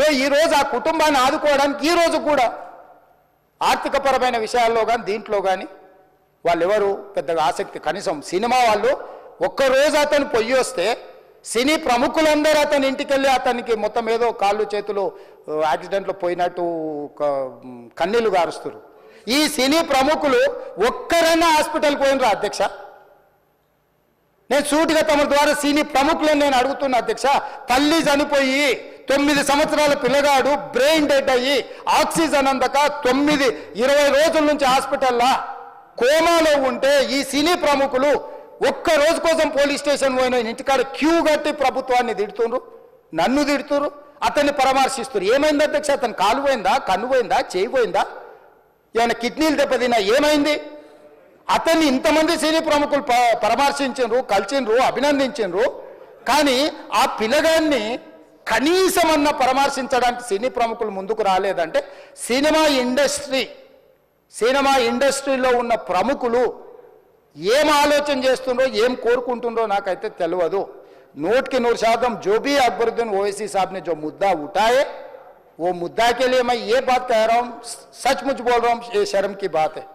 So ఈ రోజు ఆ కుటుంబాన్ని ఆదుకోవడానికి ఈ రోజు కూడా ఆర్థికపరమైన విషయాల్లో కానీ దీంట్లో కానీ వాళ్ళెవరు పెద్దగా ఆసక్తి కనీసం సినిమా వాళ్ళు ఒక్కరోజు అతను పొయ్యి వస్తే సినీ ప్రముఖులందరూ అతని ఇంటికి వెళ్ళి అతనికి మొత్తం ఏదో కాళ్ళు చేతులు యాక్సిడెంట్లో పోయినట్టు కన్నీళ్ళు గారుస్తారు. ఈ సినీ ప్రముఖులు ఒక్కరైనా హాస్పిటల్కి పోయినరా అధ్యక్ష? నేను సూటిగా తమ ద్వారా సినీ ప్రముఖులను నేను అడుగుతున్నా అధ్యక్ష తల్లి చనిపోయి తొమ్మిది సంవత్సరాల పిల్లగాడు బ్రెయిన్ డెడ్ అయ్యి ఆక్సిజన్ అందక తొమ్మిది ఇరవై రోజుల నుంచి హాస్పిటల్లా కోమాలో ఉంటే ఈ సినీ ప్రముఖులు ఒక్క రోజు కోసం పోలీస్ స్టేషన్ పోయిన ఇంటికాడ క్యూ కట్టి ప్రభుత్వాన్ని తిడుతుండ్రు నన్ను తిడుతురు అతన్ని పరామర్శిస్తున్నారు ఏమైంది అధ్యక్ష? అతను కాలు పోయిందా? కన్ను పోయిందా? చేయి పోయిందా? ఏమైనా కిడ్నీలు దెబ్బతిన్నా? ఏమైంది? అతన్ని ఇంతమంది సినీ ప్రముఖులు పరామర్శించు కలిసిండ్రు అభినందించిండ్రు. కానీ ఆ పిల్లగాన్ని కనీసం అన్న పరామర్శించడానికి సినీ ప్రముఖులు ముందుకు రాలేదంటే సినిమా ఇండస్ట్రీ సినిమా ఇండస్ట్రీలో ఉన్న ప్రముఖులు ఏం ఆలోచన చేస్తుండ్రో ఏం కోరుకుంటుండ్రో నాకైతే తెలియదు నూటికి నూరు శాతం जो भी अकबरुद्दीन ओवैसी साहब ने जो मुद्दा उठाए वो मुद्दा के लिए मैं ये बात कह रहा हूँ सचमुच बोल रहा हूँ ये शर्म की बात है